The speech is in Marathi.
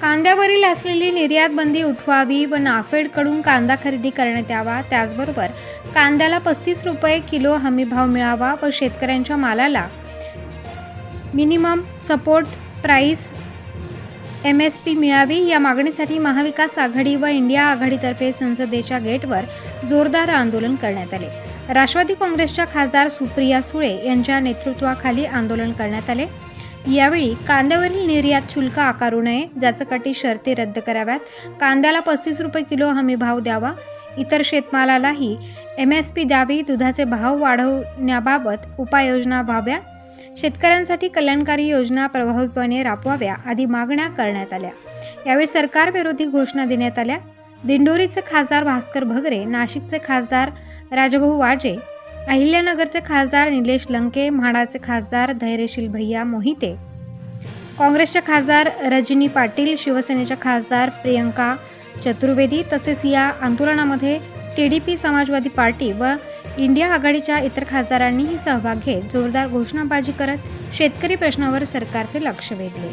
कांद्यावरील असलेली निर्यात बंदी उठवावी व नाफेडकडून कांदा खरेदी करण्यात यावा त्याचबरोबर कांद्याला पस्तीस रुपये किलो हमीभाव मिळावा व शेतकऱ्यांच्या मालाला minimum support price M S P मिळावी या मागणीसाठी महाविकास आघाडी व इंडिया आघाडीतर्फे संसदेच्या गेटवर जोरदार आंदोलन करण्यात आले. राष्ट्रवादी काँग्रेसच्या खासदार सुप्रिया सुळे यांच्या नेतृत्वाखाली आंदोलन करण्यात आले. यावेळी कांद्यावरील निर्यात शुल्क आकारू नये जाचकाटी शर्ती रद्द कराव्यात. कांद्याला पस्तीस रुपये किलो हमी भाव द्यावा. इतर शेतमालालाही एम एस पी द्यावी. दुधाचे भाव वाढवण्याबाबत उपाययोजना व्हाव्या. शेतकऱ्यांसाठी कल्याणकारी योजना प्रभावीपणे राबवाव्या आदी मागण्या करण्यात आल्या. यावेळी सरकारविरोधी घोषणा देण्यात आल्या. दिंडोरीचे खासदार भास्कर भगरे नाशिकचे खासदार राजभाऊ वाजे अहिल्यानगरचे खासदार निलेश लंके म्हाडाचे खासदार धैर्यशील भैया मोहिते. काँग्रेसच्या खासदार रजनी पाटील शिवसेनेच्या खासदार प्रियंका चतुर्वेदी तसेच या आंदोलनामध्ये T D P Samajwadi Party व इंडिया आघाडीच्या इतर खासदारांनीही सहभाग घेत जोरदार घोषणाबाजी करत शेतकरी प्रश्नावर सरकारचे लक्ष वेधले.